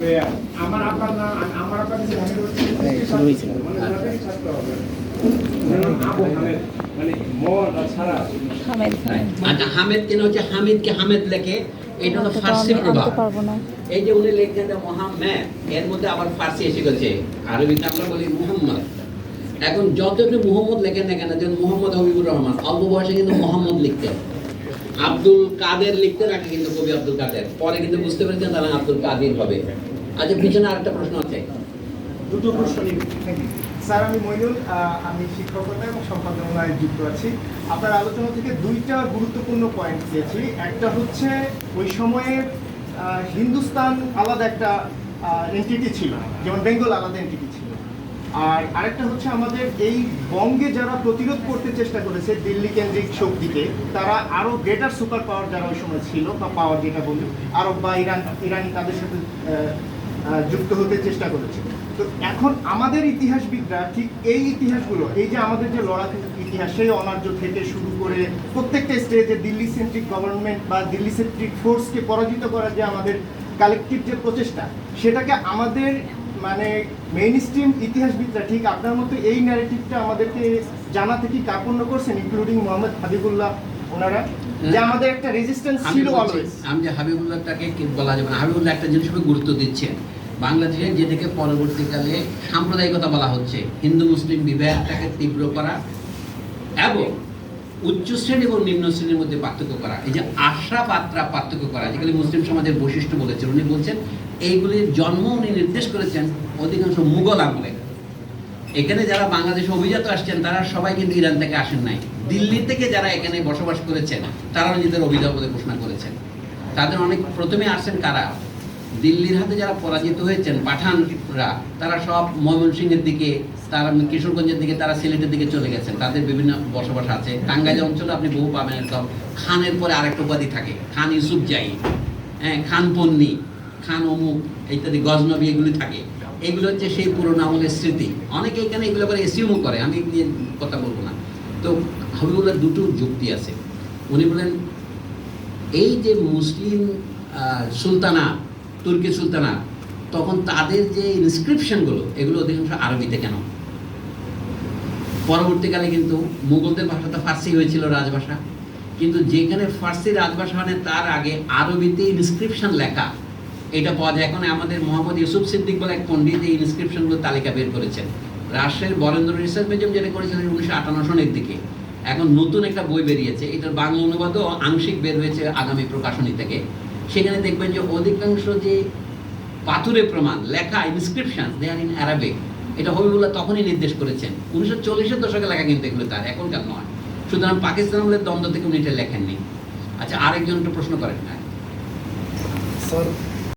আমার আব্বার নাম আমার আব্বার কাছে হামিদ হচ্ছে শুরু হয়েছে। ওনাদেরই ছাত্র হবে। যেমন আবু হামেদ মদ আর ছাড়া হামেদ আচ্ছা হামেদ কেন হচ্ছে? হামিদকে হামেদ লেখে এটা হলো ফার্সি প্রভাব। না। এই যে উনি লিখছেন যে মোহাম্মদ এর মধ্যে আবার ফার্সি এসে গেছে। আরবিতে আমরা বলি মুহাম্মদ। এখন যতটুকু মুহাম্মদ লেখেন না কেন যেমন মোহাম্মদ হবিবুর রহমান অল্প বয়সে কিন্তু মোহাম্মদ লিখতেন। আব্দুল কাদের লিখতে আগে কিন্তু কবি আব্দুল কাদের। পরে কিন্তু বুঝতে পেরেছেন তারা আব্দুল কাদির হবে। আচ্ছা পিছনে আরেকটা প্রশ্ন আছে। দুটো প্রশ্ন স্যার, আমি মইনুল আমি শিক্ষকতা এবং সম্পাদনায় যুক্ত আছি। আপনার আলোচনা থেকে দুইটা গুরুত্বপূর্ণ পয়েন্ট পেয়েছি। একটা হচ্ছে, ওই সময়ে হিন্দুস্তান আলাদা একটা এন্টিটি ছিল, যেমন বেঙ্গল আলাদা এন্টিটি ছিল। আর আরেকটা হচ্ছে আমাদের এই বঙ্গে যারা প্রতিরোধ করতে চেষ্টা করেছে দিল্লি কেন্দ্রিক শক্তিকে, তারা আরও গ্রেটার সুপার পাওয়ার যারা ওই সময় ছিল, বা পাওয়ার যেটা বলি, আরব বা ইরান, ইরানি তাদের সাথে যুক্ত হতে চেষ্টা করেছে। তো এখন আমাদের ইতিহাসবিদরা ঠিক এই ইতিহাসগুলো, এই যে আমাদের যে লড়াই ইতিহাস, সেই অনার্য থেকে শুরু করে প্রত্যেকটা স্টেজে দিল্লি সেন্ট্রিক গভর্নমেন্ট বা দিল্লি সেন্ট্রিক ফোর্সকে পরাজিত করার যে আমাদের কালেকটিভ যে প্রচেষ্টা, সেটাকে আমাদের মানে মেইন স্ট্রিম ইতিহাসবিদরা ঠিক আপনার মতো এই ন্যারেটিভটা আমাদেরকে জানাতে কি কার্পণ্য করছেন ইনক্লুডিং মোহাম্মদ হাবিবুল্লাহ ওনারা যে আমাদের একটা রেজিস্ট্যান্স ছিল অলওয়েজ আমি যে হাবিবুল্লাহটাকে কি বলা যাবে না হাবিবুল্লাহ একটা জিনিস গুরুত্ব দিচ্ছেন। বাংলাদেশে যেটাকে পরবর্তীকালে সাম্প্রদায়িকতা বলা হচ্ছে হিন্দু মুসলিম বিবাহটাকে তীব্র করা এবং উচ্চ শ্রেণি এবং নিম্ন শ্রেণির মধ্যে পার্থক্য করা। এই যে আশা পাত্রা পার্থক্য করা যেগুলি মুসলিম সমাজের বৈশিষ্ট্য বলেছেন উনি বলছেন এইগুলির জন্ম উনি নির্দেশ করেছেন অধিকাংশ মুঘল আমলে। এখানে যারা বাংলাদেশে অভিজাত আসছেন, তারা সবাই কিন্তু ইরান থেকে আসেন নাই। দিল্লি থেকে যারা এখানে বসবাস করেছেন তারা নিজেদের অভিজাত বলে ঘোষণা করেছেন। তাদের অনেক প্রথমে আসছেন কারা? দিল্লির হাতে যারা পরাজিত হয়েছেন, পাঠানরা, তারা সব ময়মনসিংহের দিকে, তারা কিশোরগঞ্জের দিকে, তারা সিলেটের দিকে চলে গেছেন। তাদের বিভিন্ন বসবাস আছে। টাঙ্গাইল অঞ্চলে আপনি বহু পাবেন একদম। খানের পরে আরেকটা উপাধি থাকে, খান ইউসুফ জাই। হ্যাঁ খান পন্নী, খান অমুক, ইত্যাদি, গজনবী এগুলি থাকে। এগুলো হচ্ছে সেই পুরোনো আমলের স্মৃতি। অনেকে এখানে এগুলো করে এসিউমও করে, আমি নিয়ে কথা বলব না। তো হাবিবুল্লাহ দুটো যুক্তি আছে। উনি বলেন, এই যে মুসলিম সুলতানা, তুর্কি সুলতানা, তখন তাদের যে ইনস্ক্রিপশনগুলো এগুলো অধিকাংশ আরবিতে কেন? পরবর্তীকালে কিন্তু মুঘলদের ভাষা তো ফার্সি হয়েছিল রাজভাষা। কিন্তু যেখানে ফার্সি রাজভাষা মানে তার আগে আরবিতে ইনস্ক্রিপশন লেখা। এটা পাওয়া যায়। এখন আমাদের মোহাম্মদ ইউসুফ সিদ্দিক বলে এক পণ্ডিত এই ইনস্ক্রিপশনগুলো তালিকা বের করেছেন। রাজশাহীর বরেন্দ্র রিসার্চ মিউজিয়াম যেটা করেছিলেন উনিশশো আটান্ন সনের দিকে। এখন নতুন একটা বই বেরিয়েছে। এটার বাংলা অনুবাদও আংশিক বের হয়েছে আগামী প্রকাশনী থেকে। সেখানে দেখবেন যে অধিকাংশ যে পাথুরে প্রমাণ, লেখা inscription they are in Arabic এটা হবিবুল্লাহ তখনই নির্দেশ করেছেন। উনিশশো চল্লিশের দশকে লেখা কিন্তু এগুলো তার, এখনকার নয়। সুতরাং পাকিস্তান আমলের দ্বন্দ্ব থেকে উনি এটা লেখেননি। আচ্ছা আরেকজন একটা প্রশ্ন করেন হ্যাঁ স্যার